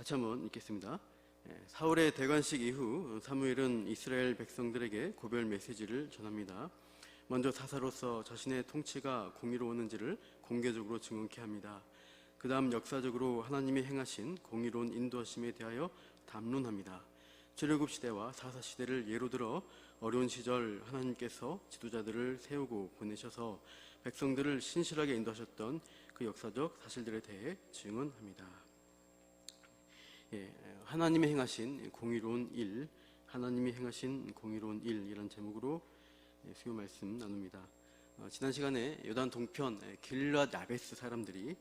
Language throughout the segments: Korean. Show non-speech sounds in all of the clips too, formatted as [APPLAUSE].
같이 한번 읽겠습니다. 예, 사울의 대관식 이후 사무엘은 이스라엘 백성들에게 고별 메시지를 전합니다. 먼저 사사로서 자신의 통치가 공의로웠는지를 공개적으로 증언케 합니다. 그 다음 역사적으로 하나님이 행하신 공의로운 인도하심에 대하여 담론합니다. 출애굽 시대와 사사 시대를 예로 들어 어려운 시절 하나님께서 지도자들을 세우고 보내셔서 백성들을 신실하게 인도하셨던 그 역사적 사실들에 대해 증언합니다. 예, 하나님이 행하신 공의로운 일, 하나님이 행하신 공의로운 일이라는 제목으로 예, 수요 말씀 나눕니다. 어, 지난 시간에 요단 동편 예, 길랏 야베스 사람들이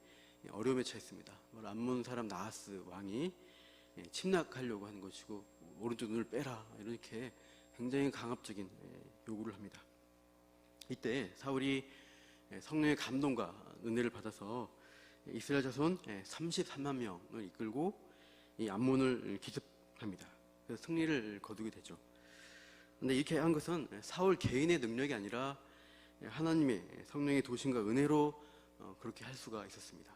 예, 어려움에 처했습니다. 뭐 람몬 사람 나하스 왕이 예, 침략하려고 하는 것이고 오른쪽 눈을 빼라 이렇게 굉장히 강압적인 예, 요구를 합니다. 이때 사울이 예, 성령의 감동과 은혜를 받아서 이스라엘 자손 33만 명을 이끌고 이 암몬을 기습합니다. 그래서 승리를 거두게 되죠. 근데 이렇게 한 것은 사울 개인의 능력이 아니라 하나님의 성령의 도심과 은혜로 어, 그렇게 할 수가 있었습니다.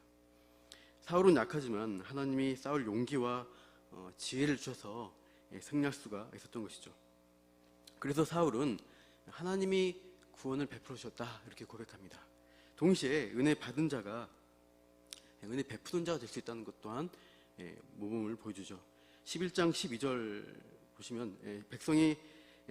사울은 약하지만 하나님이 사울 용기와 어, 지혜를 주셔서 예, 승리할 수가 있었던 것이죠. 그래서 사울은 하나님이 구원을 베풀어 주셨다 이렇게 고백합니다. 동시에 은혜 받은 자가 은혜 베푸는 자가 될 수 있다는 것 또한 예, 모범을 보여주죠. 11장 12절 보시면 예, 백성이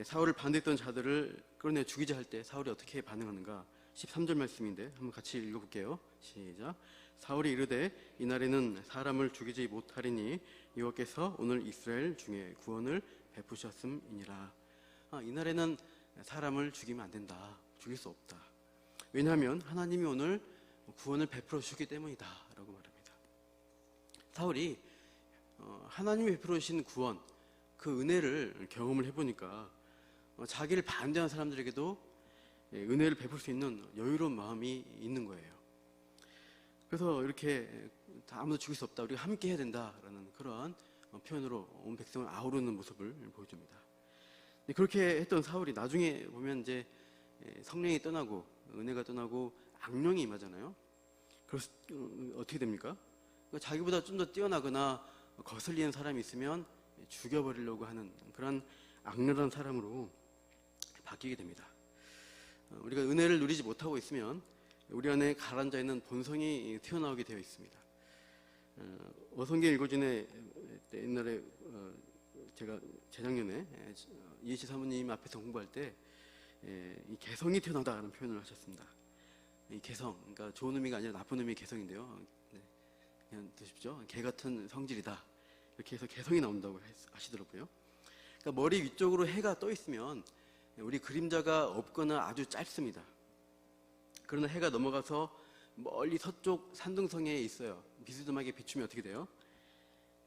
사울을 반대했던 자들을 끌어내 죽이자 할 때 사울이 어떻게 반응하는가 13절 말씀인데 한번 같이 읽어볼게요. 시작. 사울이 이르되 이날에는 사람을 죽이지 못하리니 여호와께서 오늘 이스라엘 중에 구원을 베푸셨음이니라. 아, 이날에는 사람을 죽이면 안 된다. 죽일 수 없다. 왜냐하면 하나님이 오늘 구원을 베풀어 주셨기 때문이다라고 말합니다. 사울이 어, 하나님이 베풀어 주신 구원, 그 은혜를 경험을 해보니까 어, 자기를 반대하는 사람들에게도 예, 은혜를 베풀 수 있는 여유로운 마음이 있는 거예요. 그래서 이렇게 다 아무도 죽일 수 없다. 우리가 함께 해야 된다라는 어, 표현으로 온 백성을 아우르는 모습을 보여줍니다. 그렇게 했던 사울이 나중에 보면 이제 예, 성령이 떠나고 은혜가 떠나고 악령이 임하잖아요. 그래서 어, 어떻게 됩니까? 그러니까 자기보다 좀 더 뛰어나거나 거슬리는 사람이 있으면 죽여버리려고 하는 그런 악랄한 사람으로 바뀌게 됩니다. 어, 우리가 은혜를 누리지 못하고 있으면 우리 안에 가라앉아 있는 본성이 튀어나오게 되어 있습니다. 어, 어성경 읽어준에 옛날에 어, 제가 재작년에 이해시 사모님 앞에서 공부할 때 이 개성이 튀어나다라는 표현을 하셨습니다. 이 개성, 그러니까 좋은 의미가 아니라 나쁜 의미의 개성인데요. 네, 그냥 드십시오. 개 같은 성질이다. 이렇게 해서 개성이 나온다고 하시더라고요. 그러니까 머리 위쪽으로 해가 떠 있으면 우리 그림자가 없거나 아주 짧습니다. 그러나 해가 넘어가서 멀리 서쪽 산둥성에 있어요. 비스듬하게 비추면 어떻게 돼요?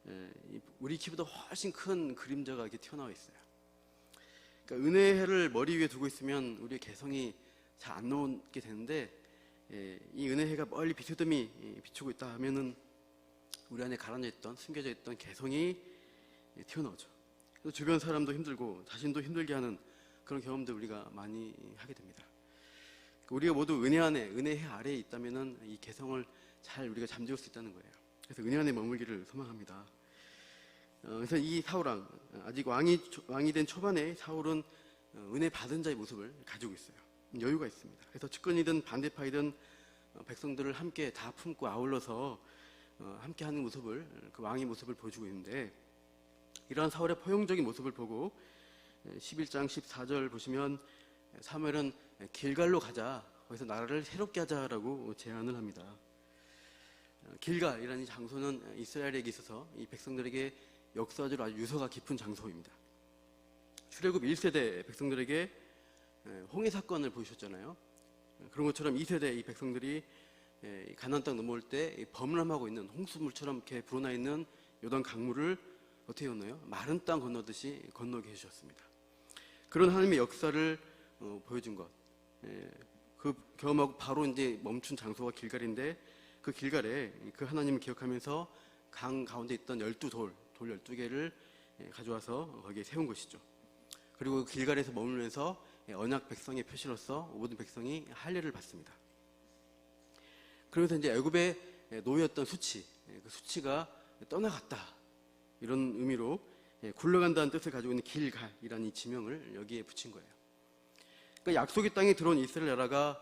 예, 우리 키보다 훨씬 큰 그림자가 이렇게 튀어나와 있어요. 그러니까 은혜의 해를 머리 위에 두고 있으면 우리의 개성이 잘 안 나오게 되는데 예, 이 은혜의 해가 멀리 비스듬히 비추고 있다 하면은 우리 안에 가라앉아 있던 숨겨져 있던 개성이 튀어나오죠. 그래서 주변 사람도 힘들고 자신도 힘들게 하는 그런 경험들 우리가 많이 하게 됩니다. 우리가 모두 은혜 안에 은혜의 아래에 있다면은 이 개성을 잘 우리가 잠재울 수 있다는 거예요. 그래서 은혜 안에 머물기를 소망합니다. 어, 그래서 이 사울왕 아직 왕이 왕이 된 초반에 사울은 어, 은혜 받은 자의 모습을 가지고 있어요. 여유가 있습니다. 그래서 측근이든 반대파이든 어, 백성들을 함께 다 품고 아울러서 함께하는 모습을 그 왕의 모습을 보여주고 있는데 이러한 사울의 포용적인 모습을 보고 11장 14절 보시면 사무엘은 길갈로 가자. 거기서 나라를 새롭게 하자라고 제안을 합니다. 길갈이라는 이 장소는 이스라엘에게 있어서 이 백성들에게 역사적으로 아주 유서가 깊은 장소입니다. 출애굽 1세대 백성들에게 홍해 사건을 보여주셨잖아요. 그런 것처럼 2세대 이 백성들이 가나안 땅 넘어올 때 범람하고 있는 홍수물처럼 이렇게 불어나 있는 요단 강물을 어떻게 건너요? 마른 땅 건너듯이 건너게 해주셨습니다. 그런 하나님의 역사를 어, 보여준 것. 예, 그 경험하고 바로 이제 멈춘 장소가 길갈인데 그 길갈에 그 하나님을 기억하면서 강 가운데 있던 열두 돌, 돌 열두 개를 예, 가져와서 거기에 세운 것이죠. 그리고 그 길갈에서 머물면서 예, 언약 백성의 표시로서 모든 백성이 할례를 받습니다. 그러면서 이제 애굽의 노예였던 수치, 그 수치가 떠나갔다. 이런 의미로 예, 굴러간다는 뜻을 가지고 있는 길갈이라는 이 지명을 여기에 붙인 거예요. 그러니까 약속의 땅에 들어온 이스라엘 나라가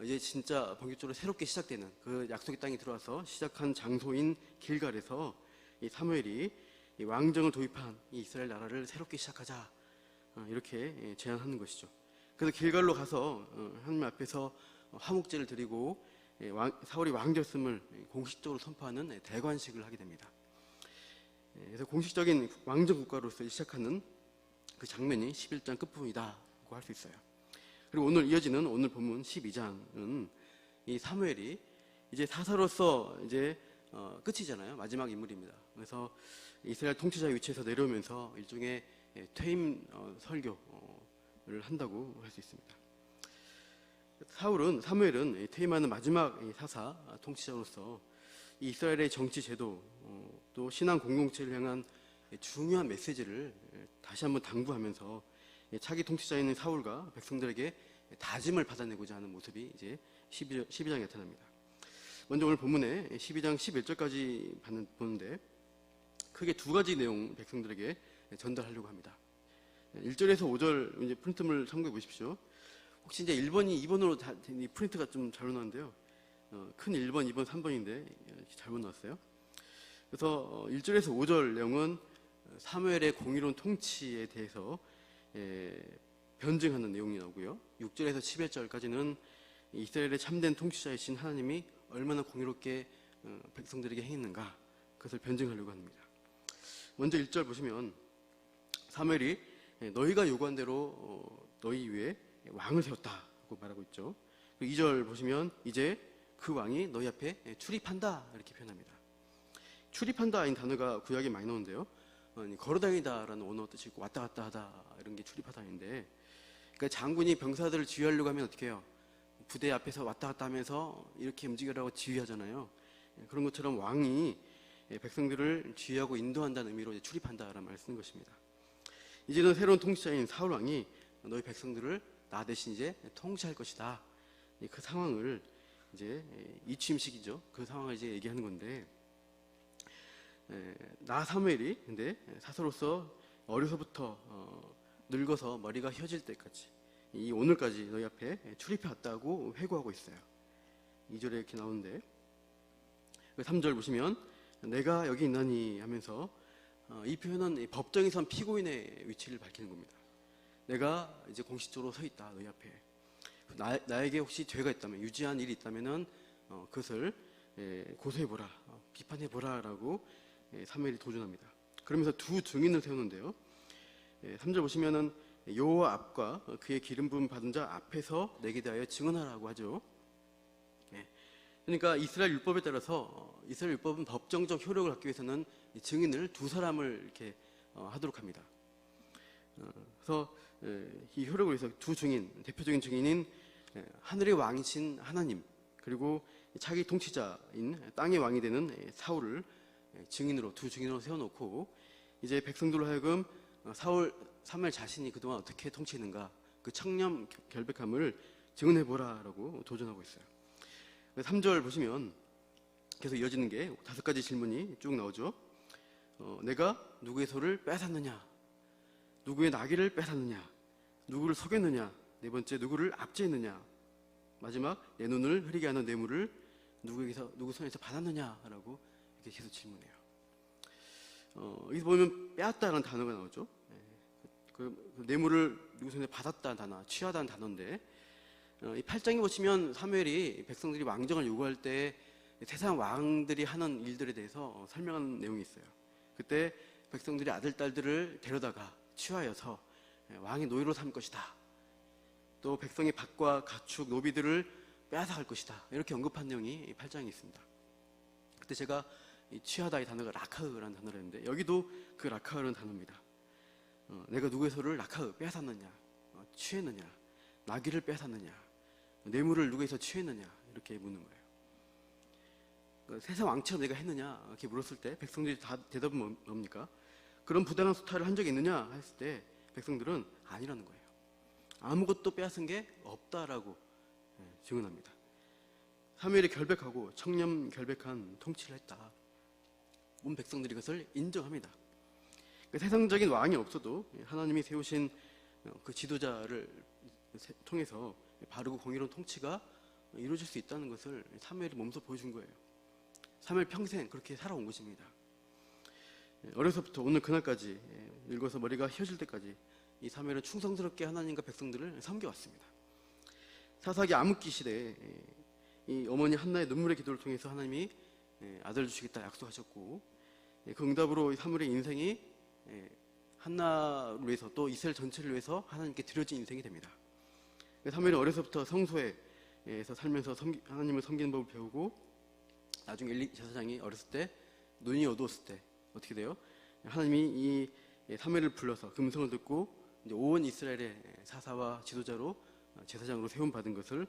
이제 진짜 본격적으로 새롭게 시작되는 그 약속의 땅에 들어와서 시작한 장소인 길갈에서 이 사무엘이 이 왕정을 도입한 이 이스라엘 나라를 새롭게 시작하자 어, 이렇게 예, 제안하는 것이죠. 그래서 길갈로 가서 어, 하나님 앞에서 화목제를 드리고 예, 왕- 사울이 왕되었음을 공식적으로 선포하는 예, 대관식을 하게 됩니다. 예, 그래서 공식적인 왕정 국가로서 시작하는 그 장면이 11장 끝부분이다고 할 수 있어요. 그리고 오늘 이어지는 오늘 본문 12장은 이 사무엘이 이제 사사로서 이제 어, 끝이잖아요. 마지막 인물입니다. 그래서 이스라엘 통치자의 위치에서 내려오면서 일종의 예, 퇴임 어, 설교를 한다고 할 수 있습니다. 사울은 사무엘은 이 퇴임하는 마지막 이 사사 아, 통치자로서 이 이스라엘의 정치 제도 어, 또 신앙 공동체를 향한 이 중요한 메시지를 예, 다시 한번 당부하면서 이 차기 통치자인 사울과 백성들에게 다짐을 받아내고자 하는 모습이 이제 12, 12장에 나타납니다. 먼저 오늘 본문에 12장 11절까지 보는데 크게 두 가지 내용 백성들에게 전달하려고 합니다. 1절에서 5절 이제 프린트물 참고해 보십시오. 혹시 이제 1번이 2번으로 다, 이 프린트가 좀 잘못 나왔는데요. 어, 큰 1번, 2번, 3번인데 잘못 나왔어요. 그래서 어, 1절에서 5절 내용은 사무엘의 공의로운 통치에 대해서 예, 변증하는 내용이 나오고요. 6절에서 11절까지는 이스라엘의 참된 통치자이신 하나님이 얼마나 공의롭게 어, 백성들에게 행했는가 그것을 변증하려고 합니다. 먼저 1절 보시면 사무엘이 예, 너희가 요구한 대로 어, 너희 위에 왕을 세웠다고 말하고 있죠. 2절 보시면 이제 그 왕이 너희 앞에 예, 출입한다 이렇게 표현합니다. 출입한다 이 단어가 구약에 많이 나오는데요. 어, 걸어다니다라는 원어 뜻이 있고 왔다 갔다 하다 이런 게 출입하다인데 그러니까 장군이 병사들을 지휘하려고 하면 어떻게 해요? 부대 앞에서 왔다 갔다 하면서 이렇게 움직여라고 지휘하잖아요. 예, 그런 것처럼 왕이 예, 백성들을 지휘하고 인도한다는 의미로 출입한다라는 말을 쓰는 것입니다. 이제는 새로운 통치자인 사울 왕이 너희 백성들을 나 대신 이제 통치할 것이다. 예, 그 상황을 이제 예, 이취임식이죠. 그 상황을 이제 얘기하는 건데 에, 나 사무엘이 근데 사서로서 어려서부터 어, 늙어서 머리가 휘어질 때까지 이 오늘까지 너희 앞에 출입해 왔다고 회고하고 있어요. 2절에 이렇게 나오는데 3절 보시면 내가 여기 있나니 하면서 어, 이 표현은 이 법정에선 피고인의 위치를 밝히는 겁니다. 내가 이제 공식적으로 서 있다 너희 앞에 나, 나에게 혹시 죄가 있다면 유지한 일이 있다면은 어, 그것을 예, 고소해 보라 어, 비판해 보라라고 예, 사무엘이 도전합니다. 그러면서 두 증인을 세우는데요. 예, 3절 보시면은 여호와 앞과 그의 기름 부음 받은 자 앞에서 내게 대하여 증언하라고 하죠. 예, 그러니까 이스라엘 율법에 따라서 어, 이스라엘 율법은 법정적 효력을 갖기 위해서는 이 증인을 두 사람을 이렇게 어, 하도록 합니다. 어, 그래서 예, 이 효력을 위해서 두 증인, 대표적인 증인인 예, 하늘의 왕이신 하나님 그리고 차기 통치자인 땅의 왕이 되는 예, 사울을 예, 증인으로 두 증인으로 세워놓고 이제 백성들로 하여금 어, 사울 사무엘 자신이 그동안 어떻게 통치했는가 그 청렴 결백함을 증언해 보라라고 도전하고 있어요. 3절 보시면 계속 이어지는 게 다섯 가지 질문이 쭉 나오죠. 어, 내가 누구의 소를 뺏었느냐? 누구의 나귀를 뺏었느냐? 누구를 속였느냐? 네 번째 누구를 압제했느냐? 마지막 내 눈을 흐리게 하는 뇌물을 누구에게서 누구 손에서 받았느냐라고 이렇게 계속 질문해요. 어, 여기 보면 빼앗다라는 단어가 나오죠. 예, 그, 그 뇌물을 누구 손에 받았다는 단어, 취하다는 단어인데 어, 이 8장에 보시면 사무엘이 백성들이 왕정을 요구할 때 세상 왕들이 하는 일들에 대해서 설명하는 내용이 있어요. 그때 백성들이 아들 딸들을 데려다가 취하여서 예, 왕의 노예로 삼을 것이다. 또 백성의 밭과 가축, 노비들을 빼앗아 갈 것이다. 이렇게 언급한 내용이 이 8장에 있습니다. 그때 제가 이 취하다 이 단어가 라카흐라는 단어를 했는데 여기도 그 라카흐라는 단어입니다. 어, 내가 누구의 소를 라카흐 빼앗았느냐, 어, 취했느냐, 나귀를 빼앗았느냐, 뇌물을 누구에서 취했느냐 이렇게 묻는 거예요. 그 세상 왕처럼 내가 했느냐 이렇게 물었을 때 백성들이 다 대답은 뭐- 뭡니까? 그런 부당한 수탈을 한 적이 있느냐 했을 때 백성들은 아니라는 거예요. 아무것도 빼앗은 게 없다라고 예, 증언합니다. 사무엘이 결백하고 청렴 결백한 통치를 했다. 온 백성들이 그것을 인정합니다. 그 세상적인 왕이 없어도 하나님이 세우신 어, 그 지도자를 세- 통해서 바르고 공의로운 통치가 이루어질 수 있다는 것을 사무엘이 몸소 보여준 거예요. 사무엘 평생 그렇게 살아온 것입니다. 예, 어려서부터 오늘 그날까지 예, 늙어서 머리가 휘어질 때까지 이 사무엘은 충성스럽게 하나님과 백성들을 섬겨왔습니다. 사사기 암흑기 시대에 예, 이 어머니 한나의 눈물의 기도를 통해서 하나님이 예, 아들 주시겠다 약속하셨고 예, 그 응답으로 이 사무엘의 인생이 예, 한나를 위해서 또 이스라엘 전체를 위해서 하나님께 드려진 인생이 됩니다. 사무엘은 어려서부터 성소에서 살면서 하나님을 섬기는 법을 배우고 나중에 엘리 제사장이 어렸을 때 눈이 어두웠을 때 어떻게 돼요? 하나님이 이 사무엘을 불러서 금성을 듣고 이제 온 이스라엘의 사사와 지도자로 제사장으로 세움 받은 것을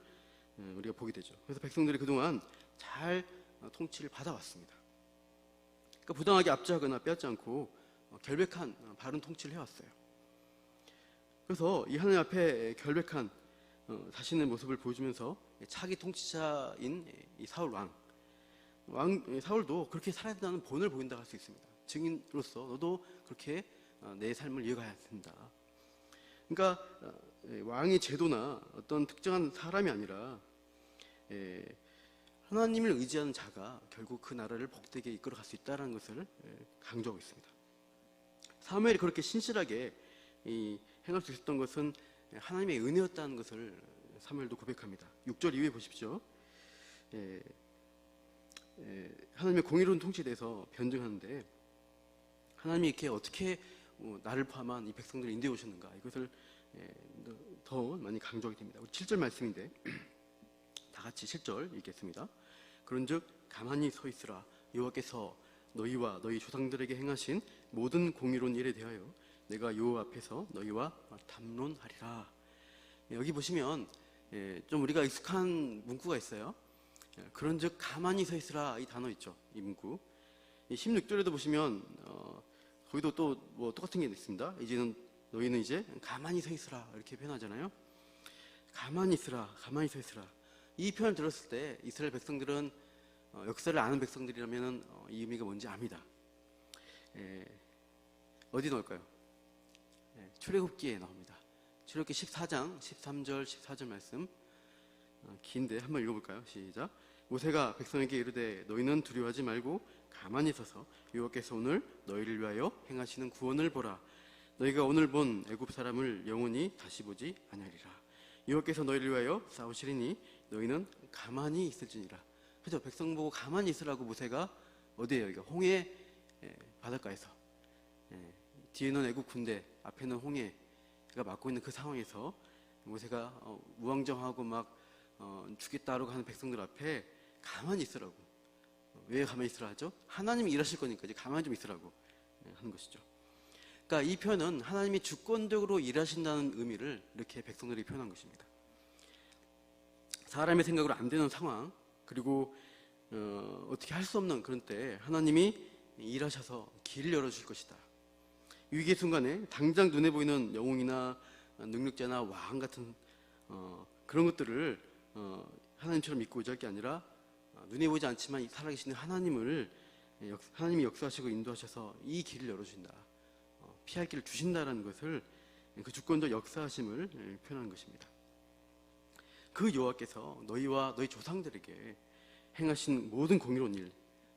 어, 우리가 보게 되죠. 그래서 백성들이 그동안 잘 어, 통치를 받아왔습니다. 그러니까 부당하게 압제하거나 빼앗지 않고 어, 결백한 어, 바른 통치를 해왔어요. 그래서 이 하나님 앞에 결백한 어, 자신의 모습을 보여주면서 차기 통치자인 이 사울 왕, 왕 예, 사울도 그렇게 살아야 된다는 본을 보인다 할수 있습니다. 증인으로서 너도 그렇게 어, 내 삶을 이어가야 된다. 그러니까 어, 예, 왕의 제도나 어떤 특정한 사람이 아니라 예, 하나님을 의지하는 자가 결국 그 나라를 복되게 이끌어갈 수 있다는 것을 예, 강조하고 있습니다. 사무엘이 그렇게 신실하게 이 행할 수 있었던 것은 하나님의 은혜였다는 것을 사무엘도 고백합니다. 6절 이후에 보십시오. 하나님의 공의로운 통치에 대해서 변증하는데 하나님이 이렇게 어떻게 어, 나를 포함한 이 백성들을 인도해 오셨는가 이것을 예, 더 많이 강조하게 됩니다. 우리 7절 말씀인데 [CLEARS THROAT] 다 같이 7절 읽겠습니다. 그런즉 가만히 서 있으라 여호와께서 너희와 너희 조상들에게 행하신 모든 공의로운 일에 대하여 내가 여호와 앞에서 너희와 담론하리라. 예, 여기 보시면 예, 좀 우리가 익숙한 문구가 있어요. 예, 그런즉 가만히 서 있으라 이 단어 있죠. 이 문구. 이 16절에도 보시면 어, 거기도 또 뭐 똑같은 게 있습니다. 이제는 너희는 이제 가만히 서 있으라 이렇게 표현하잖아요. 가만히 있으라, 가만히 서 있으라. 이 표현을 들었을 때 이스라엘 백성들은 어, 역사를 아는 백성들이라면 어, 이 의미가 뭔지 압니다. 예, 어디 넣을까요? 예, 출애굽기에 나옵니다. 출애굽기 14장 13절 14절 말씀 어, 긴데 한번 읽어볼까요? 시작. 모세가 백성에게 이르되 너희는 두려워하지 말고 가만히 서서 여호와께서 오늘 너희를 위하여 행하시는 구원을 보라. 너희가 오늘 본 애굽 사람을 영원히 다시 보지 아니하리라. 여호와께서 너희를 위하여 싸우시리니 너희는 가만히 있을지니라. 그죠? 백성 보고 가만히 있으라고 모세가 어디에요? 여기가 홍해 예, 바닷가에서 예, 뒤에는 애굽 군대, 앞에는 홍해가 막고 있는 그 상황에서 모세가 어, 무왕정하고 막 어, 죽겠다고 하는 백성들 앞에 가만히 있으라고. 어, 왜 가만히 있으라 하죠? 하나님이 일하실 거니까 이제 가만히 좀 있으라고 예, 하는 것이죠. 그러니까 이 표현은 하나님이 주권적으로 일하신다는 의미를 이렇게 백성들이 표현한 것입니다. 사람의 생각으로 안 되는 상황 그리고 어, 어떻게 할 수 없는 그런 때 하나님이 일하셔서 길을 열어줄 것이다. 위기의 순간에 당장 눈에 보이는 영웅이나 능력자나 왕 같은 어, 그런 것들을 어, 하나님처럼 믿고 의지할 게 아니라 어, 눈에 보이지 않지만 살아계시는 하나님을 예, 역- 하나님이 역사하시고 인도하셔서 이 길을 열어주신다. 어, 피할 길을 주신다라는 것을 그 주권적 역사하심을 예, 표현하는 것입니다. 그 여호와께서 너희와 너희 조상들에게 행하신 모든 공의로운 일,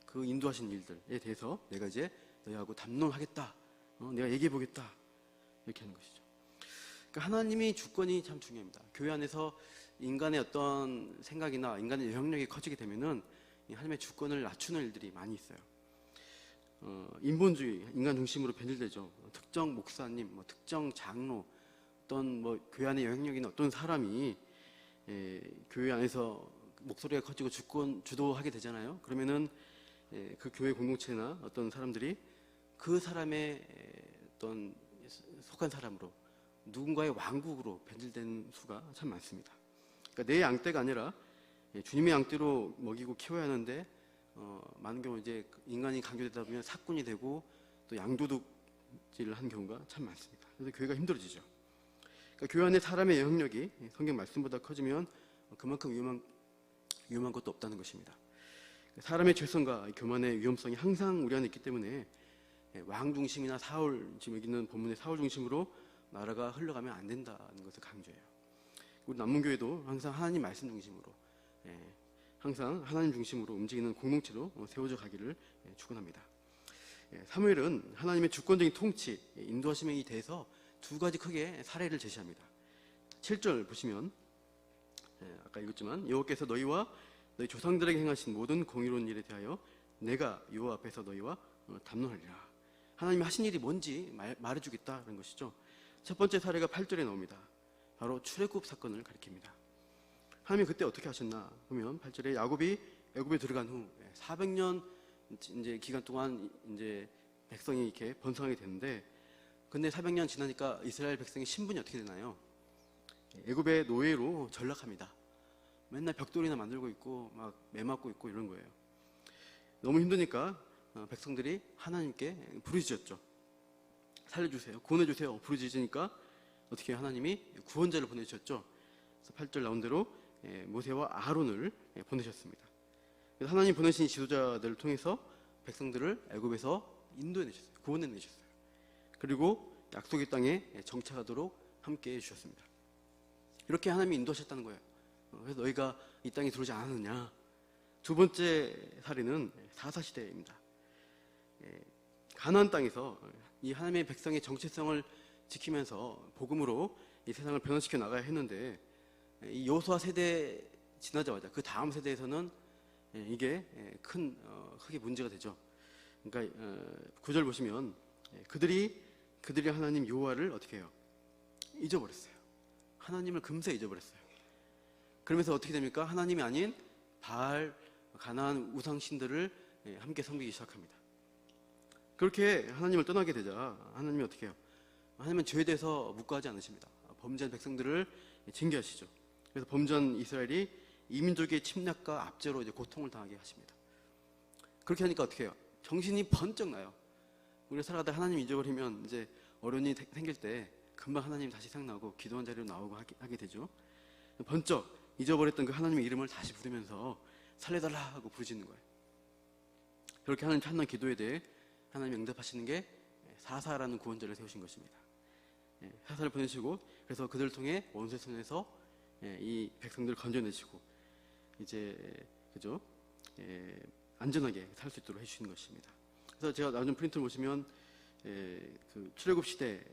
그 인도하신 일들에 대해서 내가 이제 너희하고 담론하겠다. 어, 내가 얘기해 보겠다. 이렇게 하는 것이죠. 그러니까 하나님이 주권이 참 중요합니다. 교회 안에서 인간의 어떤 생각이나 인간의 영향력이 커지게 되면은 이 하나님의 주권을 낮추는 일들이 많이 있어요. 어, 인본주의, 인간 중심으로 변질되죠. 어, 특정 목사님, 뭐 특정 장로, 어떤 뭐 교회 안에 영향력 있는 어떤 사람이 예, 교회 안에서 목소리가 커지고 주권 주도하게 되잖아요. 그러면은 예, 그 교회 공동체나 어떤 사람들이 그 사람의 에, 어떤 속한 사람으로 누군가의 왕국으로 변질된 수가 참 많습니다. 그러니까 내 양떼가 아니라 예, 주님의 양떼로 먹이고 키워야 하는데 어, 많은 경우 이제 인간이 강조되다 보면 사꾼이 되고 또 양도둑질을 하는 경우가 참 많습니다. 그래서 교회가 힘들어지죠. 그러니까 교회 안에 사람의 영향력이 성경 말씀보다 커지면 그만큼 위험한 위험한 것도 없다는 것입니다. 사람의 죄성과 교만의 위험성이 항상 우리 안에 있기 때문에 예, 왕 중심이나 사울 지금 여기 있는 본문의 사울 중심으로 나라가 흘러가면 안 된다는 것을 강조해요. 우리 남문교회도 항상 하나님 말씀 중심으로 예, 항상 하나님 중심으로 움직이는 공동체로 어, 세워져 가기를 예, 축원합니다. 예, 사무엘은 하나님의 주권적인 통치, 예, 인도하심에 대해서 두 가지 크게 사례를 제시합니다. 7절 보시면 예, 아까 읽었지만 여호와께서 너희와 너희 조상들에게 행하신 모든 공의로운 일에 대하여 내가 여호와 앞에서 너희와 어, 담론하리라. 하나님이 하신 일이 뭔지 말, 말해주겠다는 것이죠. 첫 번째 사례가 8절에 나옵니다. 바로 출애굽 사건을 가리킵니다. 하나님이 그때 어떻게 하셨나 보면 8절에 야곱이 애굽에 들어간 후 400년 이제 기간 동안 이제 백성이 이렇게 번성하게 되는데 근데 400년 지나니까 이스라엘 백성의 신분이 어떻게 되나요? 애굽의 노예로 전락합니다. 맨날 벽돌이나 만들고 있고 막 매맞고 있고 이런 거예요. 너무 힘드니까 어, 백성들이 하나님께 부르짖었죠. 살려주세요. 구원해주세요. 부르짖으니까 어떻게 하나님이 구원자를 보내주셨죠. 그래서 8절 나온 대로 예, 모세와 아론을 예, 보내셨습니다. 하나님 보내신 지도자들을 통해서 백성들을 애굽에서 인도해내셨어요. 구원해내셨어요. 그리고 약속의 땅에 정착하도록 함께 해주셨습니다. 이렇게 하나님이 인도하셨다는 거예요. 어, 그래서 너희가 이 땅에 들어오지 않았느냐. 두 번째 사례는 사사 시대입니다. 예, 가나안 땅에서 이 하나님의 백성의 정체성을 지키면서 복음으로 이 세상을 변화시켜 나가야 했는데 이 요소와 세대 지나자마자 그 다음 세대에서는 예, 이게 예, 큰 어, 크게 문제가 되죠. 그러니까 어, 구절 보시면 예, 그들이 그들이 하나님 여호와를 어떻게 해요? 잊어버렸어요. 하나님을 금세 잊어버렸어요. 그러면서 어떻게 됩니까? 하나님이 아닌 바알, 가나안 우상 신들을 예, 함께 섬기기 시작합니다. 그렇게 하나님을 떠나게 되자 하나님이 어떻게 해요? 하나님은 죄에 대해서 묵과하지 않으십니다. 범죄한 백성들을 징계하시죠. 그래서 범죄한 이스라엘이 이민족의 침략과 압제로 이제 고통을 당하게 하십니다. 그렇게 하니까 어떻게 해요? 정신이 번쩍 나요. 우리가 살아가다 하나님 잊어버리면 이제 어려움이 생- 생길 때 금방 하나님 다시 생각나고 기도한 자리로 나오고 하게, 하게 되죠. 번쩍 잊어버렸던 그 하나님의 이름을 다시 부르면서 살려달라 하고 부르짖는 거예요. 그렇게 하나님 찾는 기도에 대해 하나님 응답하시는 게 사사라는 구원자를 세우신 것입니다. 예, 사사를 보내시고 그래서 그들을 통해 원수의 손에서 예, 이 백성들을 건져내시고 이제 그죠 예, 안전하게 살 수 있도록 해주시는 것입니다. 그래서 제가 나눈 프린트를 보시면 예, 그 출애굽 시대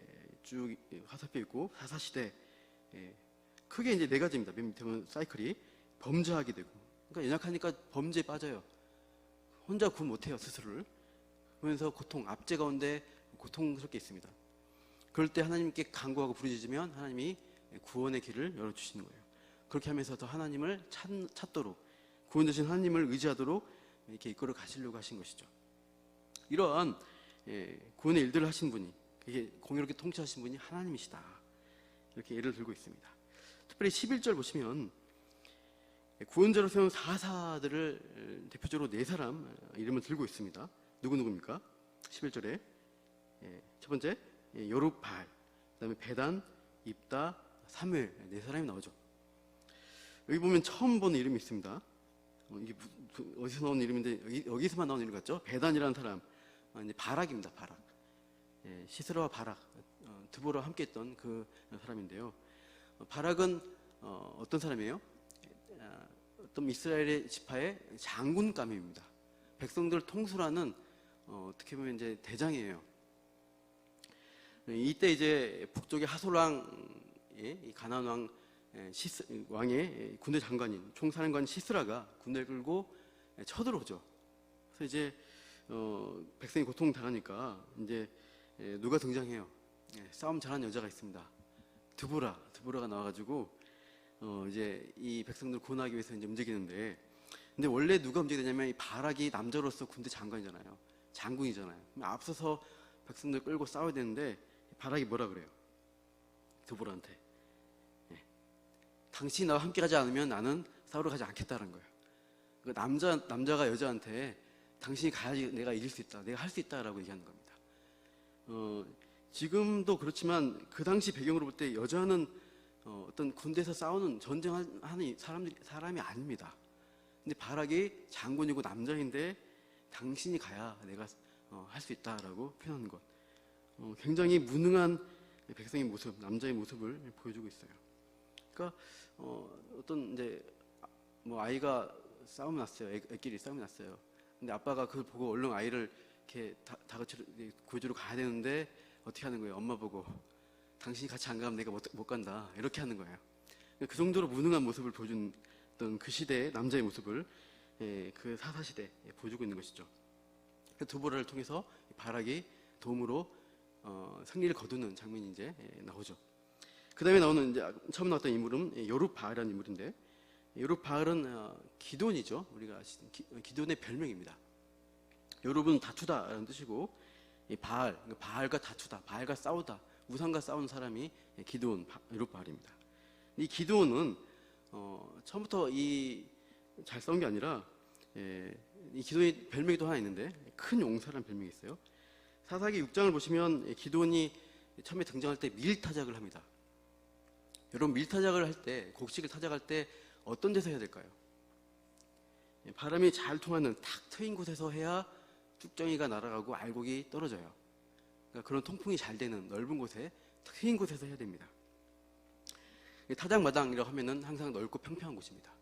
쭉 화살표 있고 사사 시대 예, 크게 이제 네 가지입니다. 맨 밑에 보면 사이클이 범죄하게 되고 그러니까 연약하니까 범죄에 빠져요. 혼자 구원 못해요 스스로를 그러면서 고통 압제 가운데 고통스럽게 있습니다. 그럴 때 하나님께 간구하고 부르짖으면 하나님이 구원의 길을 열어주시는 거예요. 그렇게 하면서 더 하나님을 찾, 찾도록 구원 되신 하나님을 의지하도록 이렇게 이끌어 가시려고 하신 것이죠. 이러한 예, 구원의 일들을 하신 분이 이게 공의롭게 통치하신 분이 하나님이시다. 이렇게 예를 들고 있습니다. 특별히 11절 보시면 구원자로 세운 사사들을 대표적으로 네 사람 이름을 들고 있습니다. 누구 누구입니까? 11절에 예, 첫 번째 예, 요룹발, 그다음에 베단, 입다, 사무엘 네 사람이 나오죠. 여기 보면 처음 보는 이름이 있습니다. 어, 이게 어디서 나온 이름인데 여기, 여기 서만 나온 이름 같죠? 베단이라는 사람, 아, 이제 바락입니다. 바락. 예, 시스라와 바락, 어, 드보라 함께했던 그 사람인데요. 어, 바락은 어, 어떤 사람이에요? 아, 어떤 이스라엘의 지파의 장군감입니다. 백성들 통솔하는 어, 어떻게 보면 이제 대장이에요. 이때 이제 북쪽의 하솔왕, 예, 이 가나안 왕 예, 시스, 왕의 예, 군대 장관인 총사령관 시스라가 군대를 끌고 예, 쳐들어오죠. 그래서 이제 어, 백성이 고통 당하니까 이제 예, 누가 등장해요? 예, 싸움 잘하는 여자가 있습니다. 드보라, 드보라가 나와가지고 어, 이제 이 백성들 구원하기 위해서 이제 움직이는데, 근데 원래 누가 움직이냐면 이 바락이 남자로서 군대 장관이잖아요. 장군이잖아요. 앞서서 백성들 끌고 싸워야 되는데 바락이 뭐라 그래요? 드보라한테 예. 당신이 나와 함께 가지 않으면 나는 싸우러 가지 않겠다는 거예요. 그 남자 남자가 여자한테 당신이 가야지 내가 이길 수 있다, 내가 할 수 있다라고 얘기하는 겁니다. 어, 지금도 그렇지만 그 당시 배경으로 볼 때 여자는 어, 어떤 군대에서 싸우는 전쟁하는 사람들이 사람이 아닙니다. 근데 바락이 장군이고 남자인데 당신이 가야 내가 할수 있다라고 표현하는 것. 어, 굉장히 무능한 백성의 모습, 남자의 모습을 보여주고 있어요. 그러니까 어, 어떤 이제 뭐 아이가 싸움 났어요. 애, 애끼리 싸움이 났어요. 근데 아빠가 그걸 보고 얼른 아이를 이렇게 다, 다그치러 구해주러 가야 되는데 어떻게 하는 거예요? 엄마 보고 당신이 같이 안 가면 내가 못, 못 간다 이렇게 하는 거예요. 그 정도로 무능한 모습을 보여준 그 시대의 남자의 모습을 예, 그 사사 시대에 보여주고 있는 것이죠. 그 두보라를 통해서 바락이 도움으로 어, 승리를 거두는 장면이 이제 예, 나오죠. 그 다음에 나오는 이제 처음 나왔던 인물은 요룹바알이라는 인물인데 요룹바알은 어, 기돈이죠. 우리가 아시는 기, 기돈의 별명입니다. 요룹은 다투다라는 뜻이고 이 바알, 그러니까 바알과 다투다, 바알과 싸우다, 우상과 싸우는 사람이 기돈, 요룹바알입니다. 이 기도는 어, 처음부터 이 잘 싸운 게 아니라 예, 이 기도의 별명이 또 하나 있는데 큰 용사라는 별명이 있어요. 사사기 6장을 보시면 기도원이 처음에 등장할 때 밀타작을 합니다. 여러분 밀타작을 할 때 곡식을 타작할 때 어떤 데서 해야 될까요? 예, 바람이 잘 통하는 탁 트인 곳에서 해야 쭉정이가 날아가고 알곡이 떨어져요. 그러니까 그런 통풍이 잘 되는 넓은 곳에 트인 곳에서 해야 됩니다. 타작마당이라고 하면은 항상 넓고 평평한 곳입니다.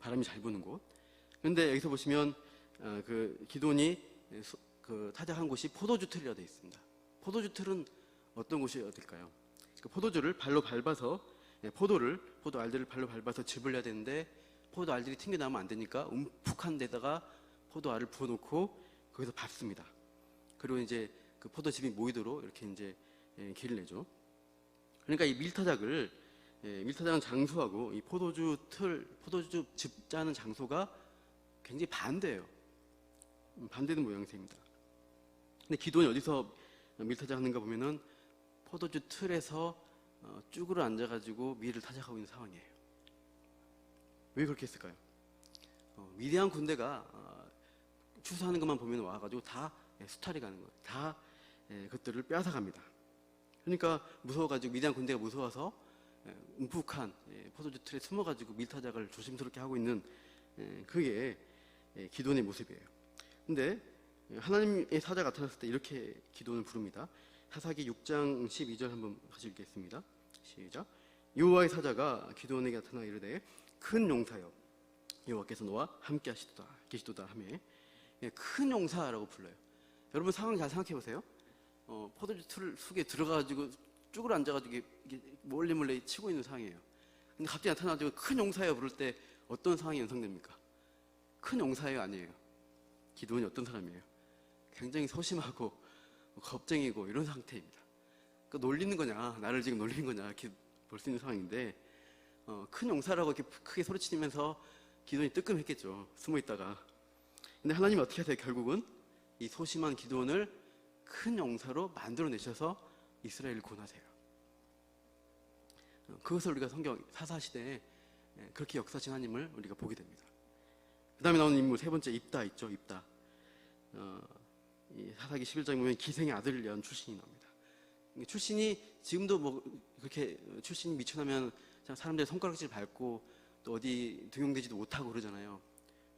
바람이 잘 부는 곳. 그런데 여기서 보시면 어, 그 기돈이 그 타작한 곳이 포도주 틀이라 되어 있습니다. 포도주 틀은 어떤 곳이어야 될까요? 그 포도주를 발로 밟아서 예, 포도를 포도 알들을 발로 밟아서 즙을 내야 되는데 포도 알들이 튕겨 나오면 안 되니까 움푹한 데다가 포도 알을 부어놓고 거기서 밟습니다. 그리고 이제 그 포도즙이 모이도록 이렇게 이제 예, 길을 내죠. 그러니까 이 밀타작을 예, 밀타작은 장소하고 이 포도주 틀, 포도주 즙 짜는 장소가 굉장히 반대예요. 음, 반대는 모양새입니다. 근데 기도는 어디서 밀타작 하는가 보면은 포도주 틀에서 어, 쭈그러 앉아가지고 밀을 타작하고 있는 상황이에요. 왜 그렇게 했을까요? 어, 위대한 군대가 어, 추수하는 것만 보면 와가지고 다 예, 수탈이 가는 거예요. 다 예, 그것들을 빼앗아갑니다. 그러니까 무서워가지고 위대한 군대가 무서워서 예, 움푹한 예, 포도주 틀에 숨어가지고 밀타작을 조심스럽게 하고 있는 예, 그게 예, 기도의 모습이에요. 근데 하나님의 사자가 나타났을 때 이렇게 기도를 부릅니다. 사사기 6장 12절 한번 같이 읽겠습니다. 시작. 여호와의 사자가 기도원에게 나타나 이르되 큰 용사여 여호와께서 너와 함께 하시도다 계시도다 하며 예, 큰 용사라고 불러요. 여러분 상황 잘 생각해 보세요. 어, 포도주 틀 속에 들어가가지고 쭈그러 앉아가지고 몰래 몰래 치고 있는 상황이에요. 근데 갑자기 나타나가지고 큰 용사여 부를 때 어떤 상황이 연상됩니까? 큰 용사예요 아니에요? 기도원이 어떤 사람이에요? 굉장히 소심하고 [LAUGHS] 겁쟁이고 이런 상태입니다. 그 놀리는 거냐, 나를 지금 놀리는 거냐 이렇게 볼 수 있는 상황인데 어, 큰 용사라고 이렇게 크게 소리치면서 기도원이 뜨끔했겠죠. 숨어 있다가. 근데 하나님이 어떻게 하세요? 결국은 이 소심한 기도원을 큰 용사로 만들어내셔서 이스라엘을 구원하세요. 어, 그것을 우리가 성경 사사 시대에 예, 그렇게 역사하신 하나님을 우리가 보게 됩니다. 그 다음에 나오는 인물 세 번째 입다 있죠, 입다. 어, 이 사사기 11장에 보면 기생의 아들을 낳은 출신이 나옵니다. 출신이 지금도 뭐 그렇게 출신이 미천하면 사람들의 손가락질 밟고 또 어디 등용되지도 못하고 그러잖아요.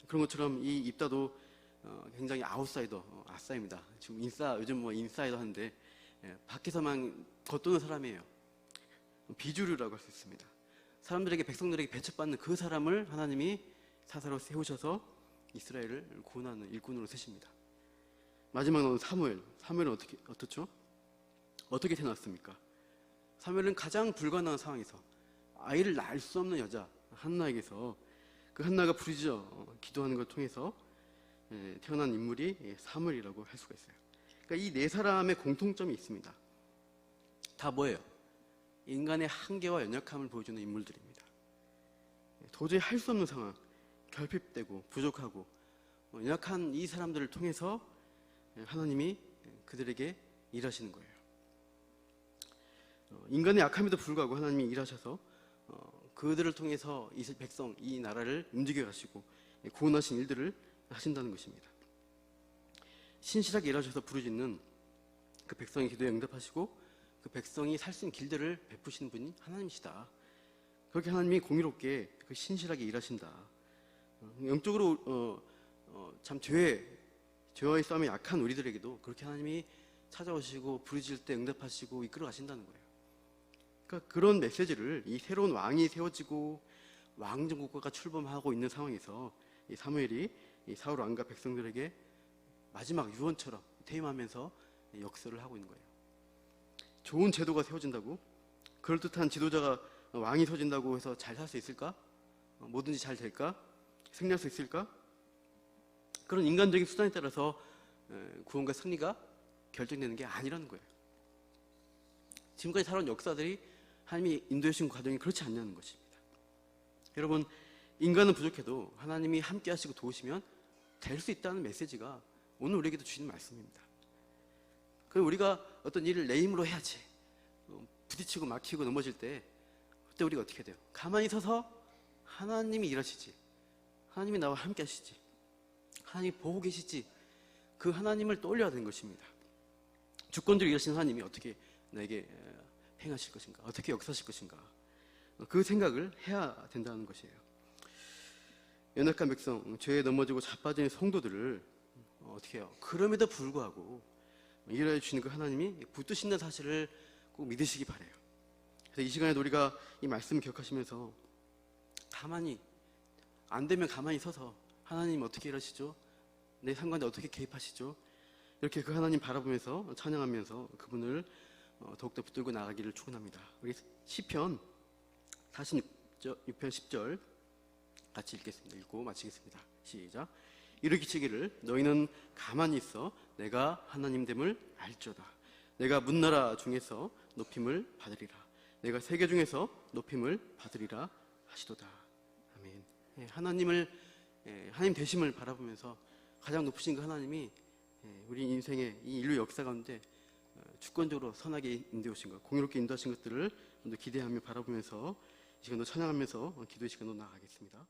그런 것처럼 이 입다도 어, 굉장히 아웃사이더, 어, 아싸입니다. 지금 인싸, 요즘 뭐 인사이더 하는데 예, 밖에서만 겉도는 사람이에요. 비주류라고 할 수 있습니다. 사람들에게 백성들에게 배척받는 그 사람을 하나님이 사사로 세우셔서 이스라엘을 구원하는 일꾼으로 세십니다. 마지막 나오는 사무엘. 사무엘은 어떻게 어떻죠? 어떻게 태어났습니까? 사무엘은 가장 불가능한 상황에서 아이를 낳을 수 없는 여자 한나에게서 그 한나가 부르짖어 어, 기도하는 것을 통해서 예, 태어난 인물이 예, 사무엘이라고 할 수가 있어요. 그러니까 이 네 사람의 공통점이 있습니다. 다 뭐예요? 인간의 한계와 연약함을 보여주는 인물들입니다. 예, 도저히 할 수 없는 상황, 결핍되고 부족하고 어, 연약한 이 사람들을 통해서 하나님이 그들에게 일하시는 거예요. 어, 인간의 약함에도 불구하고 하나님이 일하셔서 어, 그들을 통해서 이 백성, 이 나라를 움직여 가시고 구원하신 일들을 하신다는 것입니다. 신실하게 일하셔서 부르짖는 그 백성의 기도에 응답하시고 그 백성이 살 수 있는 길들을 베푸시는 분이 하나님이시다. 그렇게 하나님이 공의롭게 그 신실하게 일하신다. 어, 영적으로 어, 어, 참 죄, 죄와의 싸움에 약한 우리들에게도 그렇게 하나님이 찾아오시고 부르실 때 응답하시고 이끌어 가신다는 거예요. 그러니까 그런 메시지를 이 새로운 왕이 세워지고 왕정 국가가 출범하고 있는 상황에서 이 사무엘이 이 사울 왕과 백성들에게 마지막 유언처럼 퇴임하면서 역설을 하고 있는 거예요. 좋은 제도가 세워진다고 그럴듯한 지도자가 왕이 서진다고 해서 잘 살 수 있을까? 어, 뭐든지 잘 될까? 승리할 수 있을까? 그런 인간적인 수단에 따라서 에, 구원과 승리가 결정되는 게 아니라는 거예요. 지금까지 살아온 역사들이 하나님이 인도해 주신 과정이 그렇지 않냐는 것입니다. 여러분, 인간은 부족해도 하나님이 함께 하시고 도우시면 될 수 있다는 메시지가 오늘 우리에게도 주시는 말씀입니다. 그럼 우리가 어떤 일을 내 힘으로 해야지. 어, 부딪히고 막히고 넘어질 때 그때 우리가 어떻게 돼요? 가만히 서서 하나님이 일하시지. 하나님이 나와 함께 하시지. 하나님이 보고 계시지. 그 하나님을 떠올려야 되는 것입니다. 주권적으로 일하시는 하나님이 어떻게 나에게 에, 행하실 것인가? 어떻게 역사하실 것인가? 어, 그 생각을 해야 된다는 것이에요. 연약한 백성, 죄에 넘어지고 자빠진 성도들을 어, 어떻게 해요? 그럼에도 불구하고 일하여 주시는 그 하나님이 붙드신다는 사실을 꼭 믿으시기 바래요. 그래서 이 시간에 우리가 이 말씀을 기억하시면서 가만히 안 되면 가만히 서서 하나님 어떻게 일하시죠? 내 상관에 어떻게 개입하시죠? 이렇게 그 하나님 바라보면서 찬양하면서 그분을 어, 더욱더 붙들고 나가기를 축원합니다. 우리 시편 46편 10절 같이 읽겠습니다. 읽고 마치겠습니다. 시작. 이르기 치기를 너희는 가만히 있어 내가 하나님됨을 알죠다. 내가 문나라 중에서 높임을 받으리라. 내가 세계 중에서 높임을 받으리라 하시도다. 아멘. 예, 하나님을 예, 하나님 되심을 바라보면서 가장 높으신 그 하나님이 예, 우리 인생의 이 인류 역사 가운데 어, 주권적으로 선하게 인도해 오신 것, 공유롭게 인도하신 것들을 기대하며 바라보면서 이 시간도 찬양하면서 기도의 시간으로 나가겠습니다.